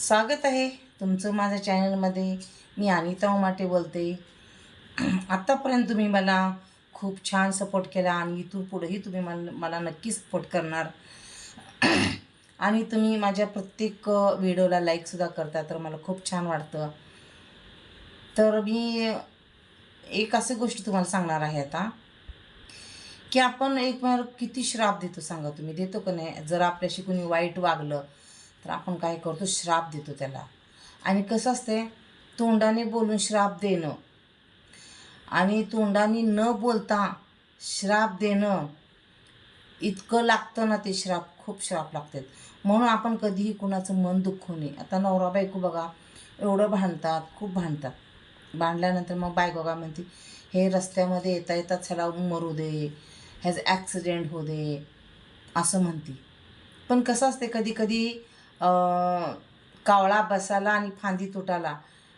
स्वागत आहे तुमचं माझ्या चॅनलमध्ये. मी अनिता उमाटे बोलते. आत्तापर्यंत तुम्ही मला खूप छान सपोर्ट केला आणि इथून पुढेही तुम्ही मला मला नक्की सपोर्ट करणार. आणि तुम्ही माझ्या प्रत्येक व्हिडिओला लाईकसुद्धा करता तर मला खूप छान वाटतं. तर मी एक असं गोष्ट तुम्हाला सांगणार आहे आता की आपण एक किती श्राप देतो सांगा तुम्ही. देतो का नाही? जर आपल्याशी कोणी वाईट वागलं तर आपण काय करतो? श्राप देतो त्याला. आणि कसं असते तोंडाने बोलून श्राप देणं. आणि तोंडाने न बोलता श्राप देणं. इतकं लागतं ना ते श्राप. खूप श्राप लागतात. म्हणून आपण कधीही कुणाचं मन दुखू नये. आता नवरा बायको बघा एवढं भांडतात खूप भांडतात. भांडल्यानंतर मग बायको काय म्हणते हे रस्त्यामध्ये येता येता चला मरू दे. ह्याचं ॲक्सिडेंट होऊ दे. असं म्हणते. पण कसं असते कधी कधी कावळा बसाला आणि फांदी तुटाला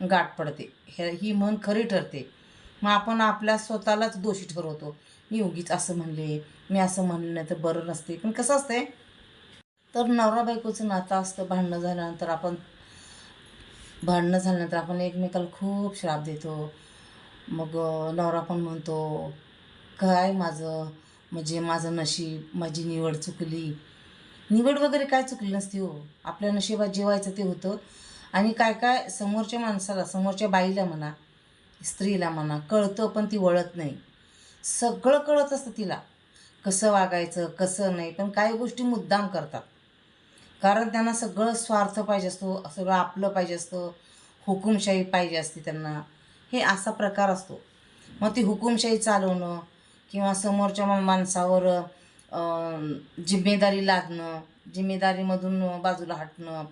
गाठ पडते. हे ही म्हण खरी ठरते. मग आपण आपल्या स्वतःलाच दोषी ठरवतो. मी उगीच असं म्हणले मी असं म्हणलं नाही तर बरं नसते. पण कसं असते तर नवरा बायकोचं नातं असतं भांडणं झाल्यानंतर आपण भांडणं झाल्यानंतर आपण एकमेकाला खूप श्राप देतो. मग नवरा पण म्हणतो काय माझं? म्हणजे माझं नशीब माझी निवड चुकली. निवड वगैरे काय चुकली नसती हो. आपल्या नशिबात जेवायचं ते होतं. आणि काय काय समोरच्या माणसाला समोरच्या बाईला म्हणा स्त्रीला म्हणा कळतं पण ती वळत नाही. सगळं कळत असतं तिला. कसं वागायचं कसं नाही पण काही गोष्टी मुद्दाम करतात. कारण त्यांना सगळं स्वार्थ पाहिजे असतो सगळं आपलं पाहिजे असतं. हुकुमशाही पाहिजे असते त्यांना. हे असा प्रकार असतो. मग ती हुकुमशाही चालवणं किंवा समोरच्या माणसावर जिम्मेदारी लादणं जिम्मेदारीमधून बाजूला हटणं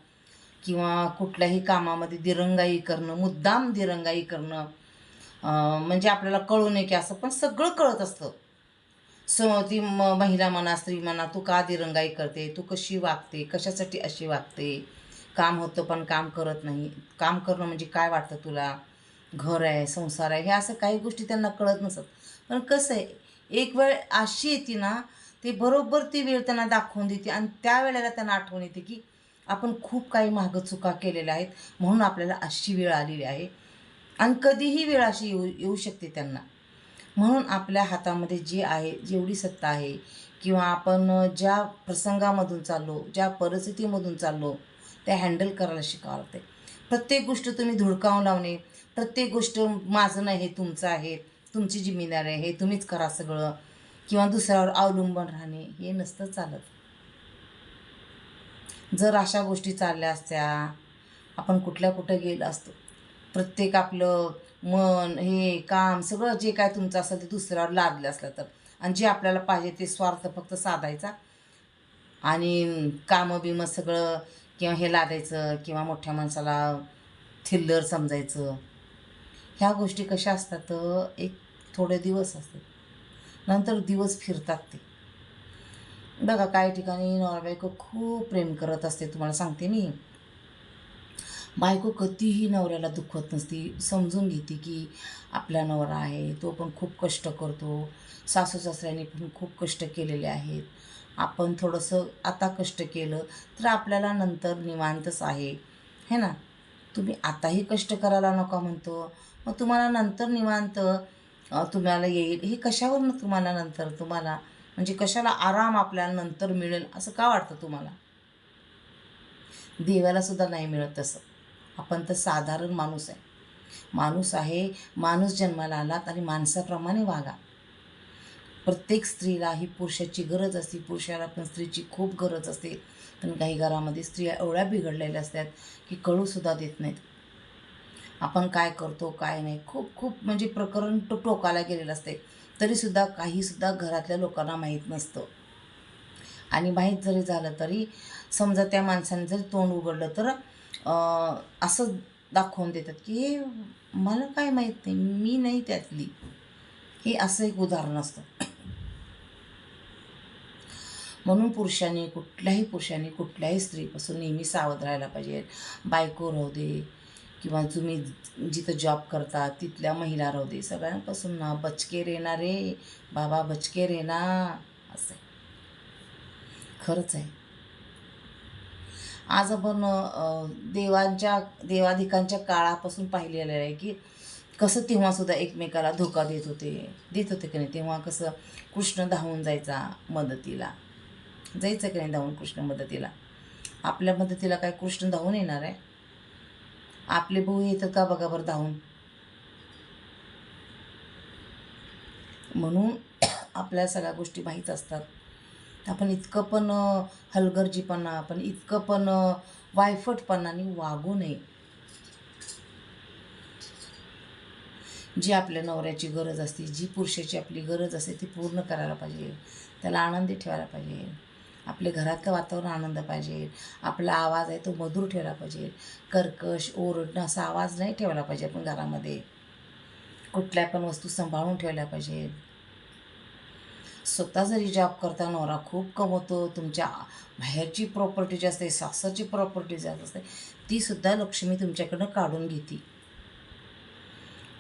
किंवा कुठल्याही कामामध्ये दिरंगाई करणं मुद्दाम दिरंगाई करणं म्हणजे आपल्याला कळू नये की असं पण सगळं कळत असतं. स ती म महिला म्हणा स्त्री म्हणा तू का दिरंगाई करते? तू कशी वागते? कशासाठी अशी वागते? काम होतं पण काम करत नाही. काम करणं म्हणजे काय वाटतं तुला? घर आहे संसार आहे ह्या असं काही गोष्टी त्यांना कळत नसत. पण कसं आहे एक वेळ अशी येते ना ते बरोबर ती वेळ त्यांना दाखवून देते आणि त्या वेळेला त्यांना आठवण येते की आपण खूप काही मागं चुका केलेल्या आहेत म्हणून आपल्याला अशी वेळ आलेली आहे. आणि कधीही वेळ अशी येऊ येऊ शकते त्यांना. म्हणून आपल्या हातामध्ये जे आहे जेवढी सत्ता आहे किंवा आपण ज्या प्रसंगामधून चाललो ज्या परिस्थितीमधून चाललो त्या हँडल करायला शिकावं लागते प्रत्येक गोष्ट तुम्ही धुडकावून लावणे प्रत्येक गोष्ट माझं नाही हे तुमचं आहे तुमची जिम्मेदारी आहे हे तुम्हीच करा सगळं. किंवा दुसऱ्यावर अवलंबून राहणे हे नसतं चालत. जर अशा गोष्टी चालल्या असत्या आपण कुठल्या कुठं गेलो असतो प्रत्येक आपलं मन हे काम सगळं जे काय तुमचं असेल ते दुसऱ्यावर लादलं असलं तर आणि जे आपल्याला पाहिजे ते स्वार्थ फक्त साधायचा आणि कामं बिमं सगळं किंवा हे लादायचं किंवा मोठ्या माणसाला थिल्लर समजायचं. ह्या गोष्टी कशा असतात? एक थोडे दिवस असतात. नंतर दिवस फिरतात ते. बघा काही ठिकाणी नवरा बायको खूप प्रेम करत असते तुम्हाला सांगते मी. बायको कधीही नवऱ्याला दुखवत नसती. समजून घेते की आपला नवरा आहे तो पण खूप कष्ट करतो. सासू सासऱ्यांनी पण खूप कष्ट केलेले आहेत. आपण थोडंसं आता कष्ट केलं तर आपल्याला नंतर निवांतच आहे. है ना? तुम्ही आताही कष्ट करायला नका म्हणतो. मग तुम्हाला नंतर निवांत तुम्हाला येईल हे कशावरनं तुम्हाला नंतर तुम्हाला? म्हणजे कशाला आराम आपल्याला नंतर मिळेल? असं का वाटतं तुम्हाला? देवाला सुद्धा नाही मिळत तसं. आपण तर साधारण माणूस आहे. माणूस आहे माणूस जन्माला आलात आणि माणसाप्रमाणे वागा. प्रत्येक स्त्रीला ही पुरुषाची गरज असते. पुरुषाला पण स्त्रीची खूप गरज असते. पण काही घरामध्ये स्त्रिया एवढ्या बिघडलेल्या असतात की कळूसुद्धा देत नाहीत. आपण काय करतो काय नाही. खूप खूप म्हणजे प्रकरण तो टोकाला गेलेलं असते तरीसुद्धा काहीसुद्धा घरातल्या लोकांना माहीत नसतं. आणि माहीत जरी झालं तरी समजा त्या माणसाने जरी तोंड उघडलं तर असं दाखवून देतात की हे मला काय माहीत नाही मी नाही त्यातली. हे असं एक उदाहरण असतं. म्हणून पुरुषांनी कुठल्याही पुरुषांनी कुठल्याही स्त्रीपासून नेहमी सावध राहायला पाहिजे. बायको राहू दे किंवा तुम्ही जिथं जॉब करता तिथल्या महिला राहू दे. सगळ्यांपासून ना बचके रेना रे. बाबा बचके रेना. असं आहे. खरंच आहे. आज आपण देवांच्या देवाधिकांच्या काळापासून पाहिलेलं आहे की कसं तेव्हासुद्धा एकमेकाला धोका देत होते. देत होते की नाही? तेव्हा कसं कृष्ण धावून जायचा मदतीला. जायचं की नाही धावून कृष्ण मदतीला? आपल्या मदतीला काय कृष्ण धावून येणार आहे? आपले भाऊ येतात का बघा बरं धावून? म्हणून आपल्या सगळ्या गोष्टी माहीत असतात. आपण इतकं पण हलगर्जीपणा आपण इतकं पण वायफटपणाने वागू नये. जी आपल्या नवऱ्याची गरज असते जी पुरुषाची आपली गरज असते ती पूर्ण करायला पाहिजे. त्याला आनंदी ठेवायला पाहिजे. आपल्या घरातलं वातावरण आनंद पाहिजे. आपला आवाज आहे तो मधुर ठेवला पाहिजे. कर्कश ओरडणं असा आवाज नाही ठेवला पाहिजे आपण घरामध्ये. कुठल्या पण वस्तू सांभाळून ठेवल्या पाहिजे. स्वतः जरी जॉब करता नवरा खूप कमवतो तुमच्या बाहेरची प्रॉपर्टी जी असते सासरची प्रॉपर्टी जी असते तीसुद्धा लक्ष्मी तुमच्याकडनं काढून घेते.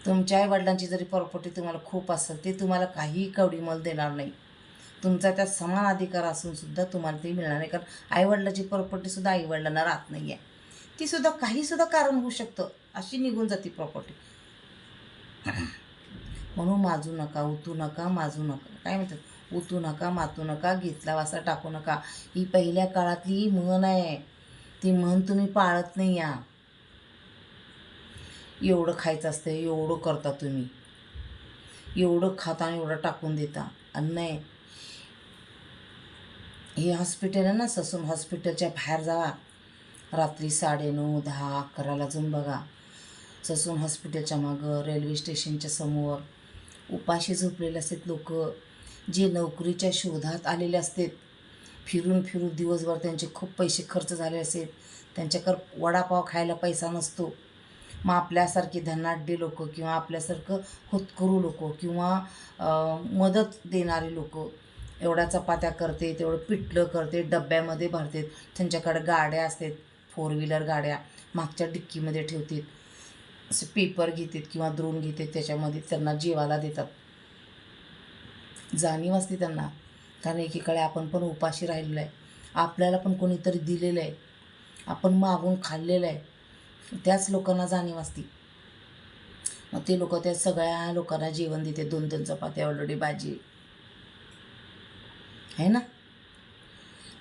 तुमच्या आईवडिलांची जरी प्रॉपर्टी तुम्हाला खूप असेल ते तुम्हाला काही कवडीमल देणार नाही. तुमचा त्यात समान अधिकार असून सुद्धा तुम्हाला ते मिळणार नाही. कारण आईवडिलाची प्रॉपर्टीसुद्धा आईवडिलांना राहत नाही आहे तीसुद्धा काहीसुद्धा कारण होऊ शकतं. अशी निघून जाते प्रॉपर्टी म्हणून माजू नका उतू नका माजू नका. काय म्हणतात? उतू नका मातू नका घेतला वासा टाकू नका. ही पहिल्या काळातली म्हण आहे. ती म्हण तुम्ही पाळत नाही या. एवढं खायचं असतं एवढं करता तुम्ही. एवढं खाता आणि एवढं टाकून देता. आणि नाही हे हॉस्पिटल आहे ना ससून हॉस्पिटलच्या बाहेर जावा. रात्री साडेनऊ दहा अकराला जाऊन बघा. ससून हॉस्पिटलच्या मागं रेल्वे स्टेशनच्या समोर. उपाशी झोपलेले असतात लोक. जे नोकरीच्या शोधात आलेले असतात. फिरून फिरून दिवसभर त्यांचे खूप पैसे खर्च झाले असेल त्यांच्याकडं वडापाव खायला पैसा नसतो. मग आपल्यासारखे धनाढ्य लोक किंवा आपल्यासारखं होतकरू लोक किंवा मदत देणारे लोक एवढ्या चपात्या करते तेवढं पिठलं करते डब्यामध्ये भरते. त्यांच्याकडे गाड्या असतात फोर व्हीलर गाड्या. मागच्या डिक्कीमध्ये ठेवतात. असे पेपर घेतात किंवा द्रोण घेतात त्याच्यामध्ये त्यांना जेवायला देतात. जाणीव असते त्यांना. कारण एकीकडे आपण पण उपाशी राहिलेलं आहे. आपल्याला पण कोणीतरी दिलेलं आहे. आपण मागून खाल्लेलं आहे. त्याच लोकांना जाणीव असते. मग ते लोक त्या सगळ्या लोकांना जेवण देते दोन दोन चपात्या ऑलरेडी भाजी. आहे ना?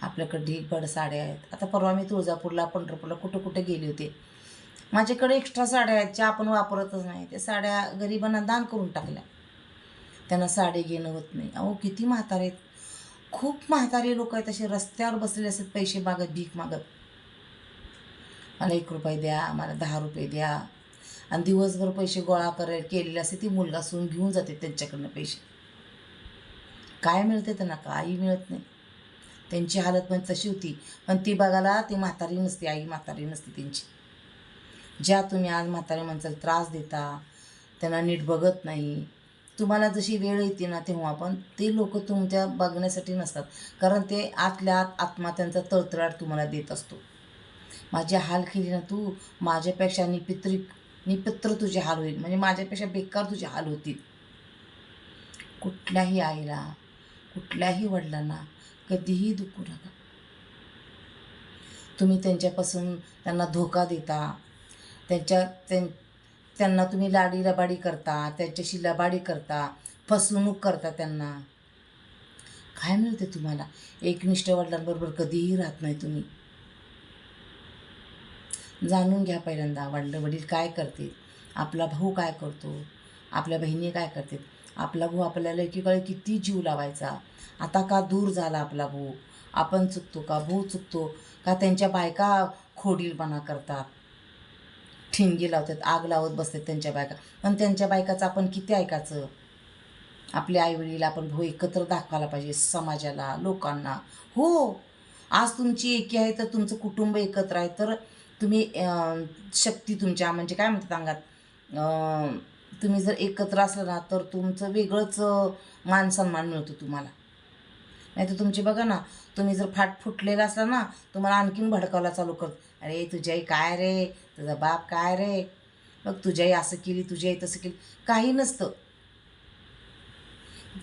आपल्याकडे ढीगभर साड्या आहेत. आता परवा मी तुळजापूरला पंढरपूरला कुठं कुठे गेले होते. माझ्याकडे एक्स्ट्रा साड्या आहेत ज्या आपण वापरतच नाही. त्या साड्या गरिबांना दान करून टाकल्या. त्यांना साडी घेणं होत नाही. अहो किती म्हातारे आहेत. खूप म्हातारे लोक आहेत असे रस्त्यावर बसलेले असतात पैसे मागत भीक मागत. मला एक रुपये द्या मला दहा रुपये द्या. आणि दिवसभर पैसे गोळा करायला केलेले असते ती मुलगा सून घेऊन जाते त्यांच्याकडनं पैसे. काय मिळते त्यांना? काही मिळत नाही. त्यांची हालत पण तशी होती. पण ती बघायला ती म्हातारी नसते आई म्हातारी नसते त्यांची. ज्या तुम्ही आज म्हातारी माणसाला त्रास देता त्यांना नीट बघत नाही. तुम्हाला जशी वेळ येते ना तेव्हा पण ते लोक तुमच्या बघण्यासाठी नसतात. कारण ते आतल्या आत आत्मा त्यांचा तळतळाट तुम्हाला देत असतो. माझी हाल केली ना तू माझ्यापेक्षा निपित्री निपित्र तुझे हाल होईल. म्हणजे माझ्यापेक्षा बेकार तुझे हाल होतील कुठल्याही आईला कुठल्याही वडिलांना कधीही दुखू नका. तुम्ही त्यांच्यापासून त्यांना धोका देता. त्यांच्या त्यां त्यांना तुम्ही लाडी लबाडी करता त्यांच्याशी लबाडी करता फसवणूक करता त्यांना. काय मिळते तुम्हाला? एकनिष्ठ वडिलांबरोबर कधीही राहत नाही तुम्ही. जाणून घ्या पहिल्यांदा वडील वडील काय करतील? आपला भाऊ काय करतो? आपल्या बहिणी काय करते आपला भाऊ आपल्याला एकीकडे किती जीव लावायचा. आता का दूर झाला आपला भाऊ? आपण चुकतो का? भाऊ चुकतो का? त्यांच्या बायका खोडीलपणा करतात. ठिणगी लावतात आग लावत बसतात त्यांच्या बायका. पण त्यांच्या बायकाचं आपण किती ऐकायचं? आपले आईवडील आपण भाऊ एकत्र दाखवायला पाहिजे समाजाला लोकांना. हो आज तुमची एकी आहे तर तुमचं कुटुंब एकत्र आहे. तर तुम्ही शक्ती तुमच्या म्हणजे काय म्हणतात अंगात? तुम्ही जर एकत्र असलं ना तर तुमचं वेगळंच मानसन्मान मिळतो तुम्हाला. नाही तर तुमची बघा ना तुम्ही जर फाट फुटलेला असला ना तुम्हाला आणखीन भडकावला चालू करत अरे तुझी आई काय रे? तुझा बाप काय रे? बघ तुझी आई असं केली तुझी आई तसं केली. काही नसतं.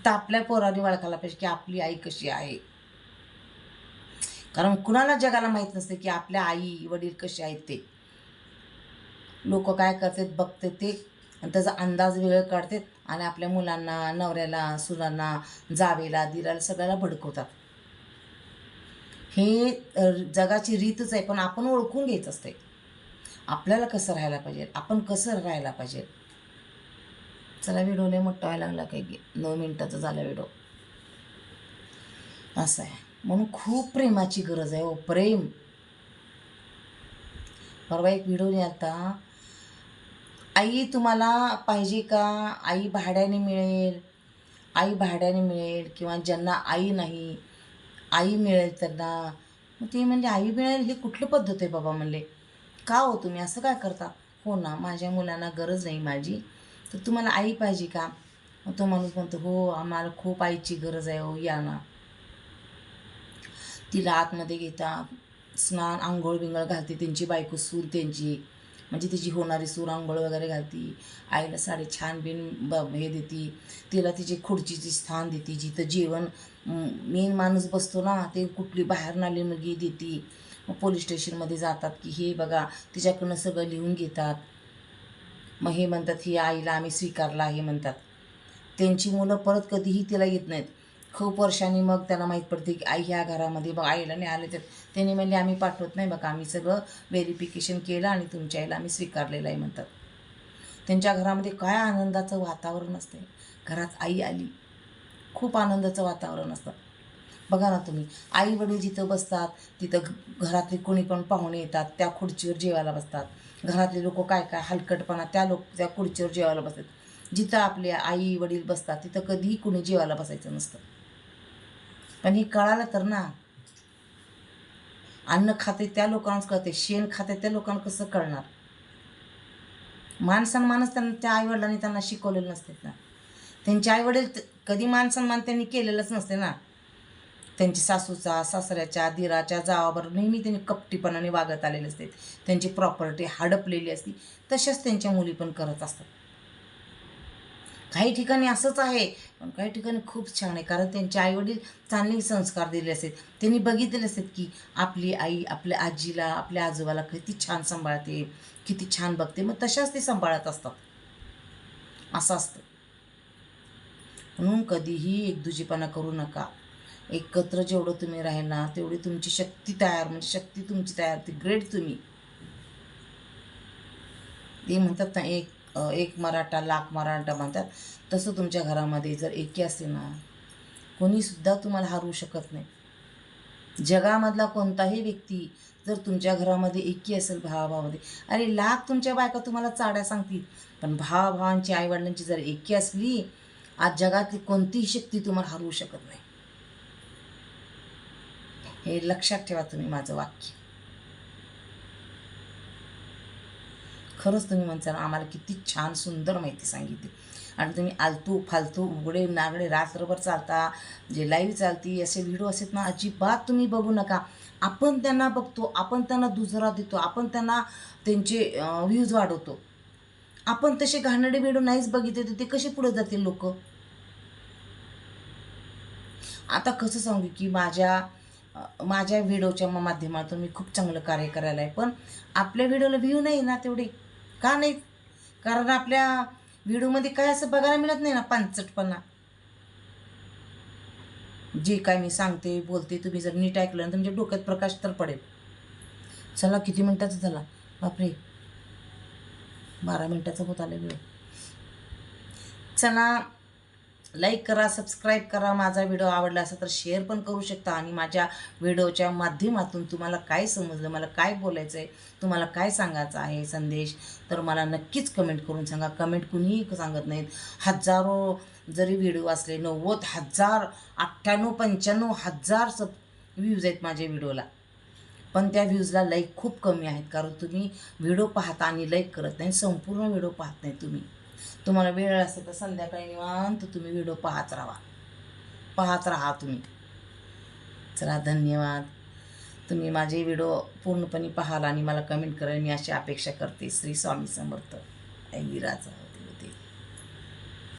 तर आपल्या पोराने वळखायला पाहिजे की आपली आई कशी आहे. कारण कुणाला जगाला माहीत नसते की आपल्या आई वडील कसे आहेत ते. लोक काय करतात बघते ते. आणि त्याचा अंदाज वेगळं काढतात आणि आपल्या मुलांना नवऱ्याला सुनांना जावेला दिराला सगळ्याला भडकवतात. हे जगाची रीतच आहे पण आपण ओळखून घ्यायचं असते. आपल्याला कसं राहायला पाहिजे? आपण कसं राहायला पाहिजे? चला व्हिडिओ नाही मोठा व्हायला लागला काही नऊ मिनटाचा झाला व्हिडिओ. असं आहे. म्हणून खूप प्रेमाची गरज आहे ओ प्रेम. परवा एक व्हिडिओ आता आई तुम्हाला पाहिजे का? आई भाड्याने मिळेल. आई भाड्याने मिळेल किंवा ज्यांना आई नाही आई मिळेल त्यांना. मग ते म्हणजे आई मिळेल हे कुठलं पद्धत आहे बाबा म्हणले? का हो तुम्ही? असं काय करता? हो ना माझ्या मुलांना गरज नाही माझी. तर तुम्हाला आई पाहिजे का? मग तो माणूस म्हणतो हो आम्हाला खूप आईची गरज आहे हो या ना. तिला आतमध्ये घेतात स्नान आंघोळ बिंगळ घालते त्यांची बायको सूर त्यांची. म्हणजे तिची होणारी सूर आंघोळ वगैरे घालती. आईला साडी छान बिन ब हे देती. तिला तिची खुर्चीची स्थान देते. जिथं जेवण मेन माणूस बसतो ना ते कुठली बाहेर नाली मुलगी देते. मग पोलीस स्टेशनमध्ये जातात की हे बघा तिच्याकडनं सगळं लिहून घेतात. मग हे म्हणतात ही आईला आम्ही स्वीकारला हे म्हणतात. त्यांची मुलं परत कधीही तिला येत नाहीत. खूप वर्षांनी मग त्याला माहीत पडते की आई ह्या घरामध्ये बघ आईला नाही आले तर त्यांनी म्हणले आम्ही पाठवत नाही बघा आम्ही सगळं व्हेरिफिकेशन केलं आणि तुमच्या आईला आम्ही स्वीकारलेलं आहे म्हणतात. त्यांच्या घरामध्ये काय आनंदाचं वातावरण असते घरात आई आली खूप आनंदाचं वातावरण असतं. बघा ना तुम्ही आई वडील जिथं बसतात तिथं घ- घरातले कोणी पण पाहुणे येतात त्या खुर्चीवर जेवायला बसतात. घरातले लोक काय काय हलकटपणा त्या लोक त्या खुर्चीवर जेवायला बसतात. जिथं आपले आई वडील बसतात तिथं कधीही कुणी जेवायला बसायचं नसतं. पण हे कळालं तर ना अन्न खाते त्या लोकांनाच कळते शेण खाते त्या लोकांना कसं कळणार? मानसन्मानच त्यांना त्या आईवडिलांनी त्यांना शिकवलेलं नसते ना. त्यांचे आईवडील कधी मान सन्मान त्यांनी केलेलंच नसते ना. त्यांची सासूचा सासऱ्याच्या दिराच्या जावाबरोबर नेहमी त्यांनी कपटीपणाने वागत आलेले असते. त्यांची प्रॉपर्टी हडपलेली असती. तशाच त्यांच्या मुली पण करत असतात. काही ठिकाणी असंच आहे पण काही ठिकाणी खूप छान आहे. कारण त्यांचे आईवडील चांगले संस्कार दिले असतात त्यांनी बघितले असतात की आपली आई आपल्या आजीला आपल्या आजोबाला किती छान सांभाळते किती छान बघते. मग तशाच ते सांभाळत असतात. असं असतं. म्हणून कधीही एकदुजीपणा करू नका. एकत्र जेवढं तुम्ही राहील ना तेवढी तुमची शक्ती तयार म्हणजे शक्ती तुमची तयार ती ग्रेट तुम्ही. ते म्हणतात ना एक एक मराठा लाख मराठा म्हणतात. तसं तुमच्या घरामध्ये जर एकी असते ना कोणीसुद्धा तुम्हाला हरवू शकत नाही. जगामधला कोणताही व्यक्ती जर तुमच्या घरामध्ये एकी असेल भावाभावामध्ये अरे लाख तुमच्या बायका तुम्हाला चाड्या सांगतील पण भावाभावांची आईवडिलांची जर एकी असली आज जगातली कोणतीही शक्ती तुम्हाला हरवू शकत नाही. हे लक्षात ठेवा तुम्ही माझं वाक्य. खरंच तुम्ही म्हणता आम्हाला किती छान सुंदर माहिती सांगितली. आणि तुम्ही आलतू फालतू उघडे नागडे रात्रभर चालता जे लाईव्ह चालती असे व्हिडिओ असतात ना अजिबात तुम्ही बघू नका. आपण त्यांना बघतो आपण त्यांना दुजरा देतो आपण त्यांना त्यांचे व्ह्यूज वाढवतो. आपण तसे घाणडे व्हिडिओ नाहीच बघितले तर ते कसे पुढे जातील लोक? आता कसं सांगू की माझ्या माझ्या व्हिडिओच्या म- माध्यमातून मी खूप चांगलं कार्य करायला आहे पण आपल्या व्हिडिओला व्ह्यू नाही ना तेवढे. का नाही? कारण आपल्या व्हिडिओमध्ये काय असं बघायला मिळत नाही ना पानचटपणा. जे काय मी सांगते बोलते तुम्ही जर नीट ऐकलं ना तुमच्या डोक्यात प्रकाश तर पडेल. चला किती मिनटाचं झाला? बापरे. बारा मिनटाचा होत आला वेळ. चला लाईक करा सबस्क्राईब करा. माझा व्हिडिओ आवडला असेल तर शेअर पण करू शकता. आणि माझ्या व्हिडिओच्या माध्यमातून तुम्हाला काय समजलं मला काय बोलायचं आहे तुम्हाला काय सांगायचं आहे संदेश तर मला नक्कीच कमेंट करून सांगा. कमेंट कुणीही सांगत नाहीत. हजारो जरी व्हिडिओ असले नव्वद हजार अठ्ठ्याण्णव पंच्याण्णव हजार सब व्ह्यूज आहेत माझ्या व्हिडिओला पण त्या व्ह्यूजला लाईक खूप कमी आहेत. कारण तुम्ही व्हिडिओ पाहता आणि लाईक करत नाही. संपूर्ण व्हिडिओ पाहत नाही तुम्ही. तुम्हाला वेळ असेल तर संध्याकाळी निवांत तुम्ही व्हिडिओ पाहत राहा. पाहत राहा तुम्ही. चला धन्यवाद. तुम्ही माझे व्हिडिओ पूर्णपणे पाहाल आणि मला कमेंट करा मी अशी अपेक्षा करते श्री स्वामी समर्थ. ऐ